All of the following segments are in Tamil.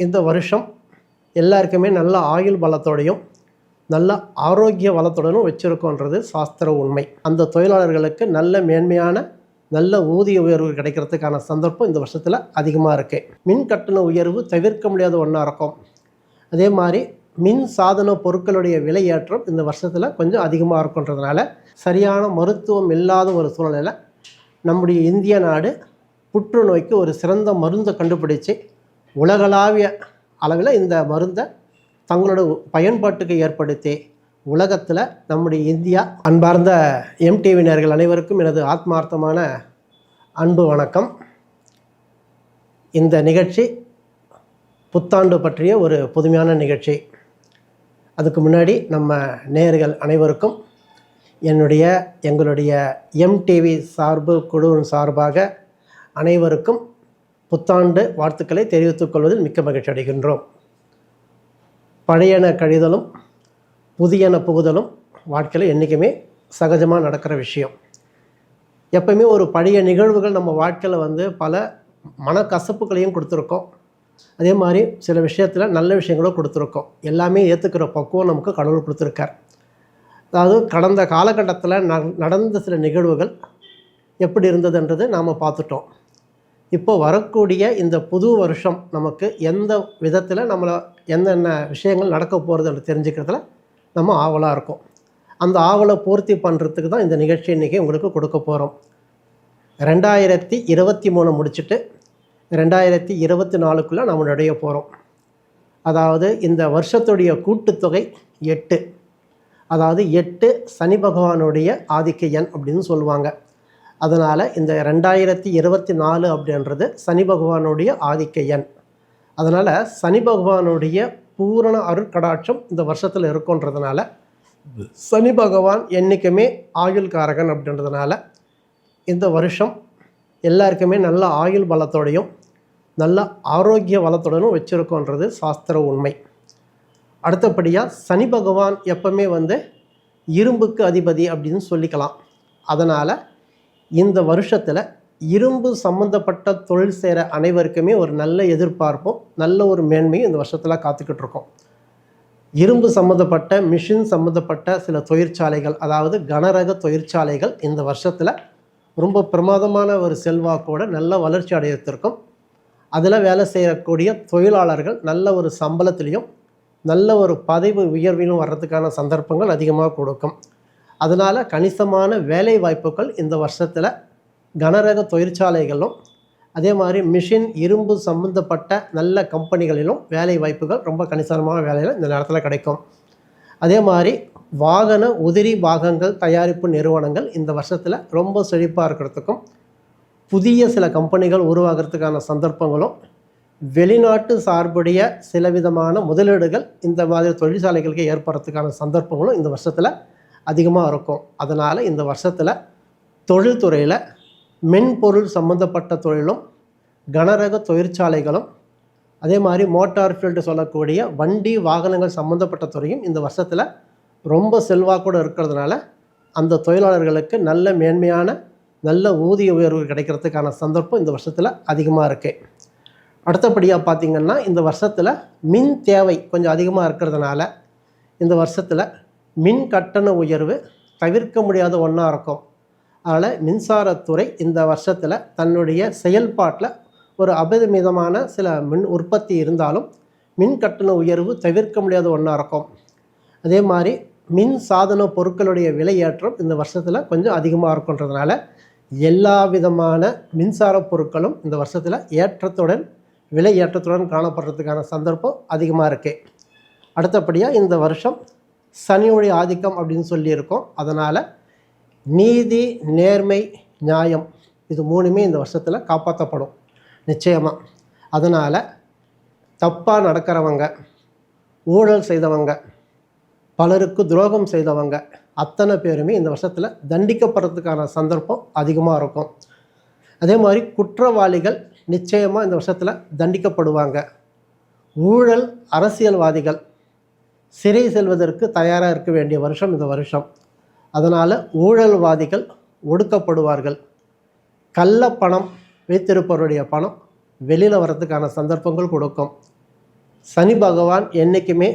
இந்த வருஷம் எல்லாருக்குமே நல்ல ஆயுள் பலத்தோடையும் நல்ல ஆரோக்கிய வளத்துடனும் வச்சுருக்கோன்றது சாஸ்திர உண்மை. அந்த தொழிலாளர்களுக்கு நல்ல மேன்மையான நல்ல ஊதிய உயர்வு கிடைக்கிறதுக்கான சந்தர்ப்பம் இந்த வருஷத்தில் அதிகமாக இருக்குது மின் கட்டண உயர்வு தவிர்க்க முடியாத ஒன்றா இருக்கும். அதே மாதிரி மின் சாதன பொருட்களுடைய விலை ஏற்றம் இந்த வருஷத்தில் கொஞ்சம் அதிகமாக இருக்குன்றதுனால சரியான மருத்துவம் இல்லாத ஒரு சூழ்நிலையில் நம்முடைய இந்திய நாடு புற்றுநோய்க்கு ஒரு சிறந்த மருந்தை கண்டுபிடிச்சு உலகளாவிய அளவில் இந்த மருந்தை தங்களோட பயன்பாட்டுக்கு ஏற்படுத்தி உலகத்தில் நம்முடைய இந்தியா அன்பார்ந்த எம்டிவினர்கள் அனைவருக்கும் எனது ஆத்மார்த்தமான அன்பு வணக்கம். இந்த நிகழ்ச்சி புத்தாண்டு பற்றிய ஒரு புதுமையான நிகழ்ச்சி. அதுக்கு முன்னாடி நம்ம நேயர்கள் அனைவருக்கும் என்னுடைய எங்களுடைய எம்டிவி சார்பு குழுவின் சார்பாக அனைவருக்கும் புத்தாண்டு வாழ்த்துக்களை தெரிவித்துக் கொள்வதில் மிக்க மகிழ்ச்சி அடைகின்றோம். பழையன கழிதலும் புதியன புகுதலும் வாழ்க்கையில் என்றைக்குமே சகஜமாக நடக்கிற விஷயம். எப்பயுமே ஒரு பழைய நிகழ்வுகள் நம்ம வாழ்க்கையில் வந்து பல மனக்கசப்புகளையும் கொடுத்துருக்கோம். அதே மாதிரி சில விஷயத்தில் நல்ல விஷயங்களும் கொடுத்துருக்கோம். எல்லாமே ஏற்றுக்கிற பக்குவம் நமக்கு கடவுள் கொடுத்துருக்கார். அதாவது கடந்த காலகட்டத்தில் ந நடந்த சில நிகழ்வுகள் எப்படி இருந்ததுன்றது நாம் பார்த்துட்டோம். இப்போ வரக்கூடிய இந்த புது வருஷம் நமக்கு எந்த விதத்தில் நம்மளை என்னென்ன விஷயங்கள் நடக்க போகிறதுன்னு தெரிஞ்சுக்கிறதுல நம்ம ஆவலாக இருக்கும். அந்த ஆவலை பூர்த்தி பண்ணுறதுக்கு தான் இந்த நிகழ்ச்சி இன்றைக்கி உங்களுக்கு கொடுக்க போகிறோம் ரெண்டாயிரத்தி இருபத்தி மூணு முடிச்சுட்டு ரெண்டாயிரத்தி இருபத்தி நாலுக்குள்ளே நம்ம நுழைய போகிறோம் அதாவது இந்த வருஷத்துடைய கூட்டுத்தொகை எட்டு. அதாவது எட்டு சனி பகவானுடைய ஆதிக்க எண் அப்படின்னு சொல்லுவாங்க. அதனால் இந்த ரெண்டாயிரத்தி இருபத்தி நாலு அப்படின்றது சனி பகவானுடைய ஆதிக்க எண். அதனால் சனி பகவானுடைய பூரண அருட்கடாட்சம் இந்த வருஷத்தில் இருக்குன்றதுனால சனி பகவான் என்றைக்குமே ஆயுள் காரகன் அப்படின்றதுனால இந்த வருஷம் எல்லாருக்குமே நல்ல ஆயுள் பலத்தோடையும் நல்ல ஆரோக்கிய வளத்துடனும் வச்சுருக்கோன்றது சாஸ்திர உண்மை. அடுத்தபடியாக சனி பகவான் எப்பவுமே வந்து இரும்புக்கு அதிபதி அப்படின்னு சொல்லிக்கலாம். அதனால் இந்த வருஷத்தில் இரும்பு சம்மந்தப்பட்ட தொழில் செய்கிற அனைவருக்குமே ஒரு நல்ல எதிர்பார்ப்பும் நல்ல ஒரு மேன்மையும் இந்த வருஷத்தில் காத்துக்கிட்டு இருக்கோம். இரும்பு சம்மந்தப்பட்ட மிஷின் சம்மந்தப்பட்ட சில தொழிற்சாலைகள் அதாவது கனரக தொழிற்சாலைகள் இந்த வருஷத்தில் ரொம்ப பிரமாதமான ஒரு செல்வாக்கோட நல்ல வளர்ச்சி அடையத்திற்கும் அதில் வேலை செய்யக்கூடிய தொழிலாளர்கள் நல்ல ஒரு சம்பளத்திலையும் நல்ல ஒரு பதவி உயர்விலும் வர்றதுக்கான சந்தர்ப்பங்கள் அதிகமாக கொடுக்கும். அதனால் கணிசமான வேலை வாய்ப்புகள் இந்த வருஷத்தில் கனரக தொழிற்சாலைகளும் அதே மாதிரி மிஷின் இரும்பு சம்மந்தப்பட்ட நல்ல கம்பெனிகளிலும் வேலை வாய்ப்புகள் ரொம்ப கணிசமான வேலையில் இந்த நேரத்தில் கிடைக்கும். அதே மாதிரி வாகன உதிரி பாகங்கள் தயாரிப்பு நிறுவனங்கள் இந்த வருஷத்தில் ரொம்ப செழிப்பாக இருக்கிறதுக்கும் புதிய சில கம்பெனிகள் உருவாகிறதுக்கான சந்தர்ப்பங்களும் வெளிநாட்டு சார்புடைய சில விதமான முதலீடுகள் இந்த மாதிரி தொழிற்சாலைகளுக்கு ஏற்படுறதுக்கான சந்தர்ப்பங்களும் இந்த வருஷத்தில் அதிகமாக இருக்கும். அதனால் இந்த வருஷத்தில் தொழில்துறையில் மென்பொருள் சம்மந்தப்பட்ட தொழிலும் கனரக தொழிற்சாலைகளும் அதே மாதிரி மோட்டார் ஃபீல்டு சொல்லக்கூடிய வண்டி வாகனங்கள் சம்மந்தப்பட்ட துறையும் இந்த வருஷத்தில் ரொம்ப செல்வாக்கூட இருக்கிறதுனால அந்த தொழிலாளர்களுக்கு நல்ல மேன்மையான நல்ல ஊதிய உயர்வு கிடைக்கிறதுக்கான சந்தர்ப்பம் இந்த வருஷத்தில் அதிகமாக இருக்குது அடுத்தபடியாக பார்த்திங்கன்னா இந்த வருஷத்தில் மின் தேவை கொஞ்சம் அதிகமாக இருக்கிறதுனால இந்த வருஷத்தில் மின் கட்டண உயர்வு தவிர்க்க முடியாத ஒன்றா இருக்கும். அதனால் மின்சாரத்துறை இந்த வருஷத்தில் தன்னுடைய செயல்பாட்டில் ஒரு அபரிமிதமான சில மின் உற்பத்தி இருந்தாலும் மின் கட்டண உயர்வு தவிர்க்க முடியாத ஒன்றா இருக்கும். அதே மாதிரி மின் சாதன பொருட்களுடைய விலையேற்றம் இந்த வருஷத்தில் கொஞ்சம் அதிகமாக இருக்குன்றதுனால எல்லா விதமான மின்சார பொருட்களும் இந்த வருஷத்தில் ஏற்றத்துடன் விலை ஏற்றத்துடன் காணப்படுறதுக்கான சந்தர்ப்பம் அதிகமாக இருக்குது அடுத்தபடியாக இந்த வருஷம் சனியுடைய ஆதிக்கம் அப்படின்னு சொல்லியிருக்கோம். அதனால் நீதி நேர்மை நியாயம் இது மூணுமே இந்த வருஷத்தில் காப்பாற்றப்படும் நிச்சயமாக அதனால் தப்பாக நடக்கிறவங்க ஊழல் செய்தவங்க பலருக்கு துரோகம் செய்தவங்க அத்தனை பேருமே இந்த வருஷத்தில் தண்டிக்கப்படுறதுக்கான சந்தர்ப்பம் அதிகமாக இருக்கும். அதே மாதிரி குற்றவாளிகள் நிச்சயமாக இந்த வருஷத்தில் தண்டிக்கப்படுவாங்க. ஊழல் அரசியல்வாதிகள் சிறை செல்வதற்கு தயாராக இருக்க வேண்டிய வருஷம் இந்த வருஷம். அதனால் ஊழல்வாதிகள் ஒடுக்கப்படுவார்கள். கள்ள பணம் வைத்திருப்பவருடைய பணம் வெளியில் வர்றதுக்கான சந்தர்ப்பங்கள் கொடுக்கும். சனி பகவான் என்றைக்குமே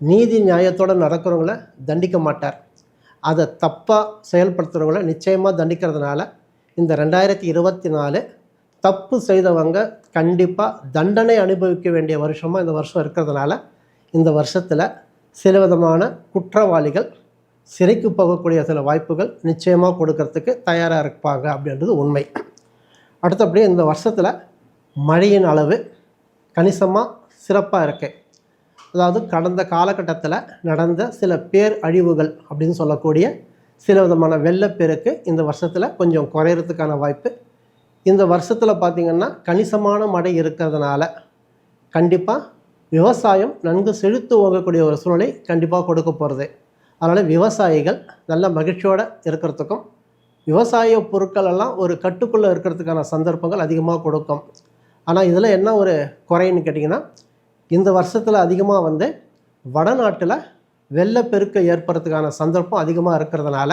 நீதி நியாயத்தோடு நடக்கிறவங்கள தண்டிக்க மாட்டார். அதை தப்பாக செயல்படுத்துகிறவங்கள நிச்சயமாக தண்டிக்கிறதுனால இந்த ரெண்டாயிரத்தி இருபத்தி நாலு தப்பு செய்தவங்க கண்டிப்பாக தண்டனை அனுபவிக்க வேண்டிய வருஷமாக இந்த வருஷம் இருக்கிறதுனால இந்த வருஷத்தில் சில விதமான குற்றவாளிகள் சிறைக்கு போகக்கூடிய சில வாய்ப்புகள் நிச்சயமாக கொடுக்கறதுக்கு தயாராக இருப்பாங்க அப்படின்றது உண்மை. அடுத்தபடி இந்த வருஷத்தில் மழையின் அளவு கணிசமாக சிறப்பாக இருக்கு. அதாவது கடந்த காலகட்டத்தில் நடந்த சில பேர் அழிவுகள் அப்படின்னு சொல்லக்கூடிய சில விதமான வெள்ளப்பெருக்கு இந்த வருஷத்தில் கொஞ்சம் குறையிறதுக்கான வாய்ப்பு. இந்த வருஷத்தில் பார்த்திங்கன்னா கணிசமான மழை இருக்கிறதுனால கண்டிப்பாக விவசாயம் நன்கு செழித்து ஓங்கக்கூடிய ஒரு சூழ்நிலை கண்டிப்பாக கொடுக்க போகிறது அதனால் விவசாயிகள் நல்ல மகிழ்ச்சியோடு இருக்கிறதுக்கும் விவசாய பொருட்கள் எல்லாம் ஒரு கட்டுக்குள்ளே இருக்கிறதுக்கான சந்தர்ப்பங்கள் அதிகமாக கொடுக்கும். ஆனால் இதில் என்ன ஒரு குறைன்னு கேட்டிங்கன்னா இந்த வருஷத்தில் அதிகமாக வந்து வடநாட்டில் வெள்ளப்பெருக்கை ஏற்படுறதுக்கான சந்தர்ப்பம் அதிகமாக இருக்கிறதுனால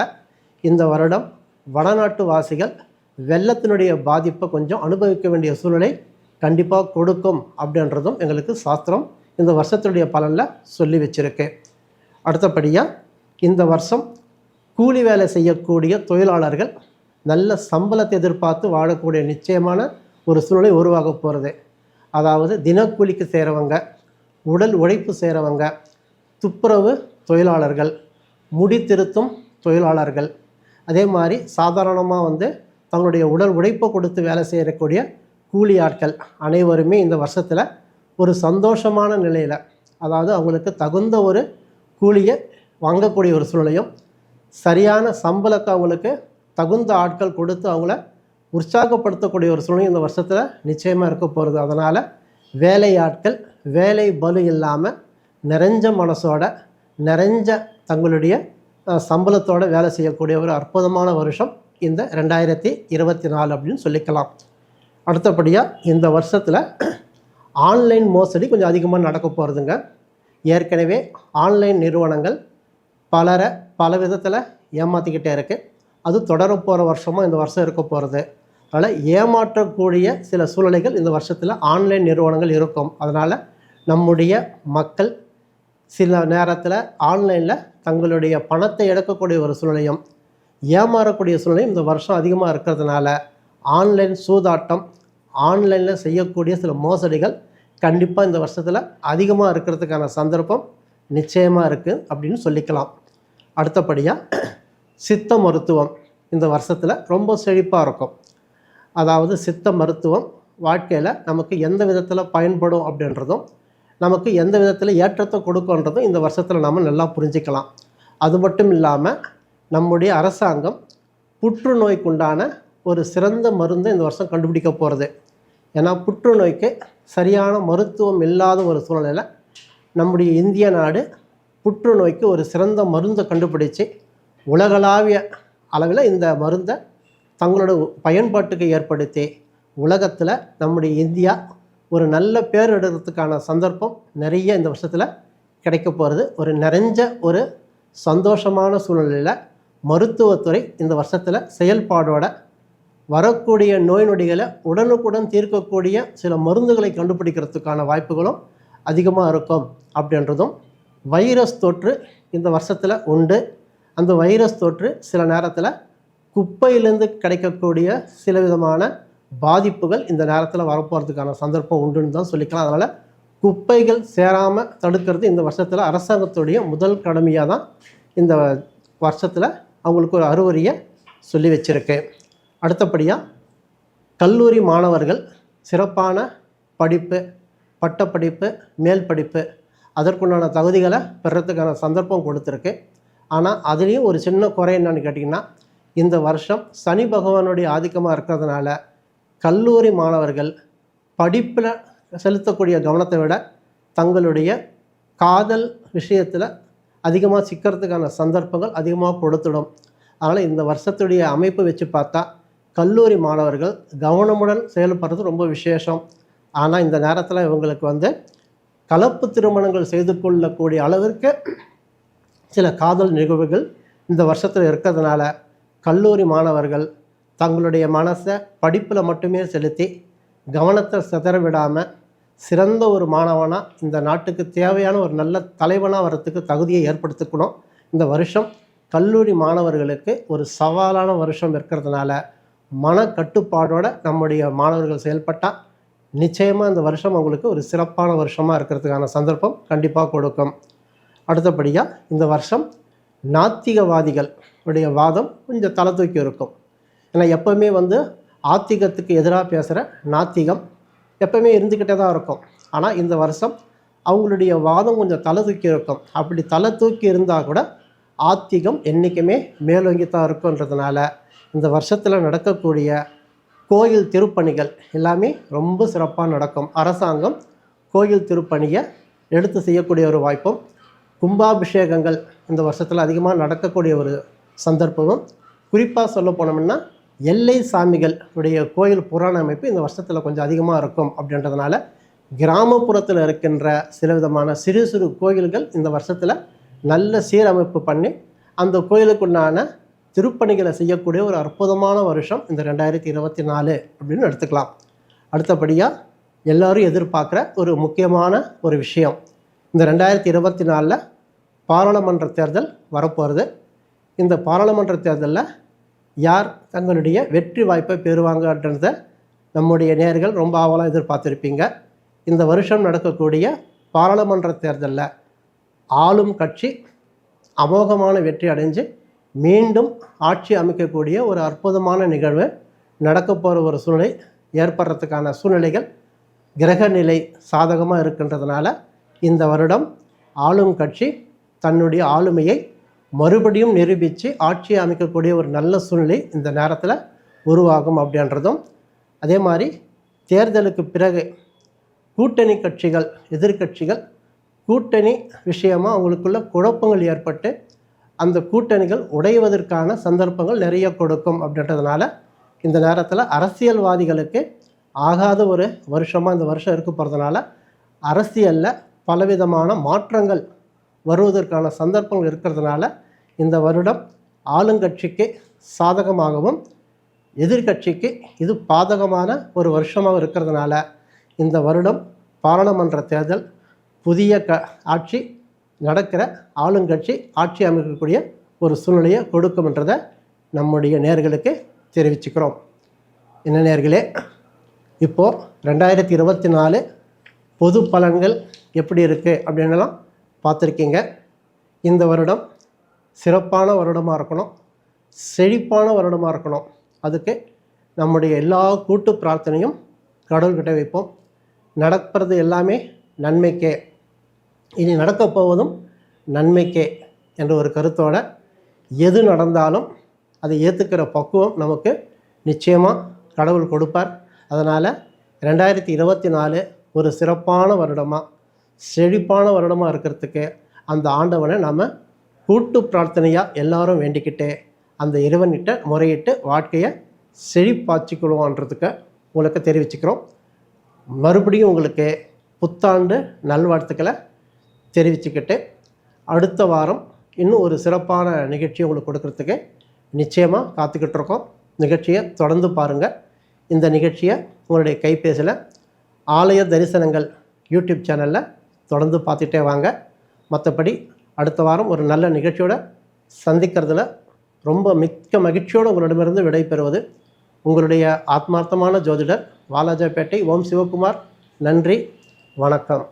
இந்த வருடம் வடநாட்டு வாசிகள் வெள்ளத்தினுடைய பாதிப்பை கொஞ்சம் அனுபவிக்க வேண்டிய சூழ்நிலை கண்டிப்பாக கொடுக்கும் அப்படின்றதும் எங்களுக்கு சாஸ்திரம் இந்த வருஷத்துடைய பலனில் சொல்லி வச்சுருக்கு. அடுத்தபடியாக இந்த வருஷம் கூலி வேலை செய்யக்கூடிய தொழிலாளர்கள் நல்ல சம்பளத்தை எதிர்பார்த்து வாழக்கூடிய நிச்சயமான ஒரு சூழ்நிலை உருவாக போகிறது அதாவது தினக்கூலிக்கு செய்கிறவங்க உடல் உழைப்பு செய்கிறவங்க துப்புரவு தொழிலாளர்கள் முடி திருத்தும் தொழிலாளர்கள். அதே மாதிரி சாதாரணமாக வந்து தங்களுடைய உடல் உழைப்பை கொடுத்து வேலை செய்யக்கூடிய கூலி ஆட்கள் அனைவருமே இந்த வருஷத்தில் ஒரு சந்தோஷமான நிலையில் அதாவது அவங்களுக்கு தகுந்த ஒரு கூலியை வாங்கக்கூடிய ஒரு சூழ்நிலையும் சரியான சம்பளத்தை அவங்களுக்கு தகுந்த ஆட்கள் கொடுத்து அவங்கள உற்சாகப்படுத்தக்கூடிய ஒரு சூழ்நிலை இந்த வருஷத்தில் நிச்சயமாக இருக்க போகிறது அதனால் வேலை ஆட்கள் வேலை பலு இல்லாமல் நிறைஞ்ச மனசோட நிறைஞ்ச தங்களுடைய சம்பளத்தோடு வேலை செய்யக்கூடிய ஒரு அற்புதமான வருஷம் இந்த ரெண்டாயிரத்தி இருபத்தி நாலு அப்படின்னு சொல்லிக்கலாம். அடுத்தபடியாக இந்த வருஷத்தில் ஆன்லைன் மோசடி கொஞ்சம் அதிகமாக நடக்க போகிறதுங்க ஏற்கனவே ஆன்லைன் நிறுவனங்கள் பலரை பல விதத்தில் ஏமாற்றிக்கிட்டே இருக்குது அது தொடர போகிற வருஷமாக இந்த வருஷம் இருக்க போகிறது அதனால் ஏமாற்றக்கூடிய சில சூழ்நிலைகள் இந்த வருஷத்தில் ஆன்லைன் நிறுவனங்கள் இருக்கும். அதனால் நம்முடைய மக்கள் சில நேரத்தில் ஆன்லைனில் தங்களுடைய பணத்தை எடுக்கக்கூடிய ஒரு சூழ்நிலையும் ஏமாறக்கூடிய சூழ்நிலையும் இந்த வருஷம் அதிகமாக இருக்கிறதுனால ஆன்லைன் சூதாட்டம் ஆன்லைனில் செய்யக்கூடிய சில மோசடிகள் கண்டிப்பாக இந்த வருஷத்தில் அதிகமாக இருக்கிறதுக்கான சந்தர்ப்பம் நிச்சயமாக இருக்குது அப்படின்னு சொல்லிக்கலாம். அடுத்தபடியாக சித்த மருத்துவம் இந்த வருஷத்தில் ரொம்ப செழிப்பாக இருக்கும். அதாவது சித்த மருத்துவம் வாழ்க்கையில் நமக்கு எந்த விதத்தில் பயன்படும் அப்படின்றதும் நமக்கு எந்த விதத்தில் ஏற்றத்தை கொடுக்குன்றதும் இந்த வருஷத்தில் நாம் நல்லா புரிஞ்சிக்கலாம். அது மட்டும் இல்லாமல் நம்முடைய அரசாங்கம் புற்றுநோய்க்குண்டான ஒரு சிறந்த மருந்தை இந்த வருஷம் கண்டுபிடிக்க போகிறது ஏன்னா புற்றுநோய்க்கு சரியான மருத்துவம் இல்லாத ஒரு சூழ்நிலையில் நம்முடைய இந்திய நாடு புற்றுநோய்க்கு ஒரு சிறந்த மருந்தை கண்டுபிடிச்சு உலகளாவிய அளவில் இந்த மருந்தை தங்களோட பயன்பாட்டுக்கு ஏற்படுத்தி உலகத்தில் நம்முடைய இந்தியா ஒரு நல்ல பேர் எடுக்கிறதுக்கான சந்தர்ப்பம் நிறைய இந்த வருஷத்தில் கிடைக்க போகிறது ஒரு நிறைஞ்ச ஒரு சந்தோஷமான சூழ்நிலையில் மருத்துவத்துறை இந்த வருஷத்தில் செயல்பாடோட வரக்கூடிய நோய் நொடிகளை உடனுக்குடன் தீர்க்கக்கூடிய சில மருந்துகளை கண்டுபிடிக்கிறதுக்கான வாய்ப்புகளும் அதிகமாக இருக்கும் அப்படின்றதும் வைரஸ் தொற்று இந்த வருஷத்தில் உண்டு. அந்த வைரஸ் தொற்று சில நேரத்தில் குப்பையிலேருந்து கிடைக்கக்கூடிய சில விதமான பாதிப்புகள் இந்த நேரத்தில் வரப்போகிறதுக்கான சந்தர்ப்பம் உண்டுன்னு தான் சொல்லிக்கலாம். அதனால் குப்பைகள் சேராமல் தடுக்கிறது இந்த வருஷத்தில் அரசாங்கத்துடைய முதல் கடமையாக தான் இந்த வருஷத்தில் அவங்களுக்கு ஒரு அறுவரியை சொல்லி வச்சுருக்கு. அடுத்தபடியாக கல்லூரி மாணவர்கள் சிறப்பான படிப்பு பட்டப்படிப்பு மேல் படிப்பு அதற்குண்டான தகுதிகளை பெறத்துக்கான சந்தர்ப்பம் கொடுத்துருக்கு. ஆனால் அதுலேயும் ஒரு சின்ன குறை என்னன்னு கேட்டிங்கன்னா இந்த வருஷம் சனி பகவானுடைய ஆதிக்கமாக இருக்கிறதுனால கல்லூரி மாணவர்கள் படிப்பில் செலுத்தக்கூடிய கவனத்தை விட தங்களுடைய காதல் விஷயத்தில் அதிகமாக சிக்கிறதுக்கான சந்தர்ப்பங்கள் அதிகமாக கொடுத்துடும். அதனால் இந்த வருஷத்துடைய அமைப்பு வச்சு பார்த்தா கல்லூரி மாணவர்கள் கவனமுடன் செயல்படுறது ரொம்ப விசேஷம். ஆனால் இந்த நேரத்தில் இவங்களுக்கு வந்து கலப்பு திருமணங்கள் செய்து கொள்ளக்கூடிய அளவிற்கு சில காதல் நிகழ்வுகள் இந்த வருஷத்தில் இருக்கிறதுனால கல்லூரி மாணவர்கள் தங்களுடைய மனசை படிப்பில் மட்டுமே செலுத்தி கவனத்தை சிதற விடாமல் சிறந்த ஒரு மாணவனாக இந்த நாட்டுக்கு தேவையான ஒரு நல்ல தலைவனாக வர்றதுக்கு தகுதியை ஏற்படுத்திக்கணும். இந்த வருஷம் கல்லூரி மாணவர்களுக்கு ஒரு சவாலான வருஷம் இருக்கிறதுனால மன கட்டுப்பாடோட நம்முடைய மாணவர்கள் செயல்பட்டால் நிச்சயமாக இந்த வருஷம் அவங்களுக்கு ஒரு சிறப்பான வருஷமாக இருக்கிறதுக்கான சந்தர்ப்பம் கண்டிப்பாக கொடுக்கும். அடுத்தபடியாக இந்த வருஷம் நாத்திகவாதிகள் உடைய வாதம் கொஞ்சம் தலை தூக்கி இருக்கும். ஏன்னா எப்போவுமே வந்து ஆத்திகத்துக்கு எதிராக பேசுகிற நாத்திகம் எப்போவுமே இருந்துக்கிட்டே தான் இருக்கும். ஆனால் இந்த வருஷம் அவங்களுடைய வாதம் கொஞ்சம் தலை தூக்கி இருக்கும். அப்படி தலை தூக்கி இருந்தால் கூட ஆத்திகம் என்றைக்குமே மேலோங்கி தான் இருக்குன்றதுனால இந்த வருஷத்தில் நடக்கக்கூடிய கோயில் திருப்பணிகள் எல்லாமே ரொம்ப சிறப்பாக நடக்கும். அரசாங்கம் கோயில் திருப்பணியை எடுத்து செய்யக்கூடிய ஒரு வாய்ப்பும் கும்பாபிஷேகங்கள் இந்த வருஷத்தில் அதிகமாக நடக்கக்கூடிய ஒரு சந்தர்ப்பமும். குறிப்பாக சொல்ல போனோம்னா எல்லை சாமிகள் உடைய கோயில் புராண அமைப்பு இந்த வருஷத்தில் கொஞ்சம் அதிகமாக இருக்கும் அப்படின்றதுனால கிராமப்புறத்தில் இருக்கின்ற சில விதமான சிறு சிறு கோயில்கள் இந்த வருஷத்தில் நல்ல சீரமைப்பு பண்ணி அந்த கோயிலுக்குண்டான திருப்பணிகளை செய்யக்கூடிய ஒரு அற்புதமான வருஷம் இந்த ரெண்டாயிரத்தி இருபத்தி நாலு அப்படின்னு எடுத்துக்கலாம். அடுத்தபடியாக எல்லாரும் எதிர்பார்க்குற ஒரு முக்கியமான ஒரு விஷயம். இந்த ரெண்டாயிரத்தி இருபத்தி நாலில் பாராளுமன்ற தேர்தல் வரப்போகிறது இந்த பாராளுமன்ற தேர்தலில் யார் தங்களுடைய வெற்றி வாய்ப்பை பெறுவாங்கன்றத நம்முடைய நேர்கள் ரொம்ப ஆவலாக எதிர்பார்த்துருப்பீங்க. இந்த வருஷம் நடக்கக்கூடிய பாராளுமன்ற தேர்தலில் ஆளும் கட்சி அமோகமான வெற்றி அடைஞ்சு மீண்டும் ஆட்சி அமைக்கக்கூடிய ஒரு அற்புதமான நிகழ்வு நடக்க போகிற ஒரு சூழ்நிலை ஏற்படுறதுக்கான சூழ்நிலைகள் கிரகநிலை சாதகமாக இருக்கின்றதுனால இந்த வருடம் ஆளும் கட்சி தன்னுடைய ஆளுமையை மறுபடியும் நிரூபித்து ஆட்சியை அமைக்கக்கூடிய ஒரு நல்ல சூழ்நிலை இந்த நேரத்தில் உருவாகும் அப்படின்றதும் அதே மாதிரி தேர்தலுக்கு பிறகு கூட்டணி கட்சிகள் எதிர்க்கட்சிகள் கூட்டணி விஷயமாக அவங்களுக்குள்ள குழப்பங்கள் ஏற்பட்டு அந்த கூட்டணிகள் உடைவதற்கான சந்தர்ப்பங்கள் நிறைய கொடுக்கும் அப்படின்றதுனால இந்த நேரத்தில் அரசியல்வாதிகளுக்கு ஆகாத ஒரு வருஷமாக இந்த வருஷம் இருக்க போகிறதுனால அரசியலில் பலவிதமான மாற்றங்கள் வருவதற்கான சந்தர்ப்பங்கள் இருக்கிறதுனால இந்த வருடம் ஆளுங்கட்சிக்கு சாதகமாகவும் எதிர்கட்சிக்கு இது பாதகமான ஒரு வருஷமாக இருக்கிறதுனால இந்த வருடம் பாராளுமன்ற தேர்தல் புதிய க ஆட்சி நடக்கிற ஆளுங்கட்சி ஆட்சி அமைக்கக்கூடிய ஒரு சூழ்நிலையை கொடுக்கும்ன்றதை நம்முடைய நேர்களுக்கு தெரிவிச்சுக்கிறோம். என்ன நேர்களே இப்போது ரெண்டாயிரத்தி இருபத்தி நாலு பொது பலன்கள் எப்படி இருக்குது அப்படின்னுலாம் பார்த்துருக்கீங்க. இந்த வருடம் சிறப்பான வருடமாக இருக்கணும் செழிப்பான வருடமாக இருக்கணும். அதுக்கு நம்முடைய எல்லா கூட்டு பிரார்த்தனையும் கடவுள்கிட்ட வைப்போம். நடக்கிறது எல்லாமே நன்மைக்கே. இனி நடக்கப் போவதும் நன்மைக்கே என்ற ஒரு கருத்தோட எது நடந்தாலும் அதை ஏற்றுக்கிற பக்குவம் நமக்கு நிச்சயமாக கடவுள் கொடுப்பார். அதனால் ரெண்டாயிரத்தி இருபத்தி நாலு ஒரு சிறப்பான வருடமாக செழிப்பான வருடமாக இருக்கிறதுக்கு அந்த ஆண்டவனை நம்ம கூட்டு பிரார்த்தனையாக எல்லாரும் வேண்டிக்கிட்டு அந்த இறைவன்கிட்ட முறையிட்டு வாழ்க்கையை செழிப்பாச்சிக்கொள்வோன்றதுக்கு உங்களுக்கு தெரிவிச்சுக்கிறோம். மறுபடியும் உங்களுக்கு புத்தாண்டு நல்வாழ்த்துக்களை தெரிவிச்சுக்கிட்டு அடுத்த வாரம் இன்னும் ஒரு சிறப்பான நிகழ்ச்சியை உங்களுக்கு கொடுக்கறதுக்கு நிச்சயமாக காத்துக்கிட்டு இருக்கோம். நிகழ்ச்சியை தொடர்ந்து பாருங்கள் இந்த நிகழ்ச்சியை உங்களுடைய கைபேசியில் ஆலய தரிசனங்கள் யூடியூப் சேனலில் தொடர்ந்து பார்த்துட்டே வாங்க. மற்றபடி அடுத்த வாரம் ஒரு நல்ல நிகழ்ச்சியோட சந்திக்கிறதுல ரொம்ப மிக்க மகிழ்ச்சியோடு உங்களிடமிருந்து விடைபெறுவது உங்களுடைய ஆத்மார்த்தமான ஜோதிடர் வாலாஜாப்பேட்டை ஓம் சிவகுமார். நன்றி. வணக்கம்.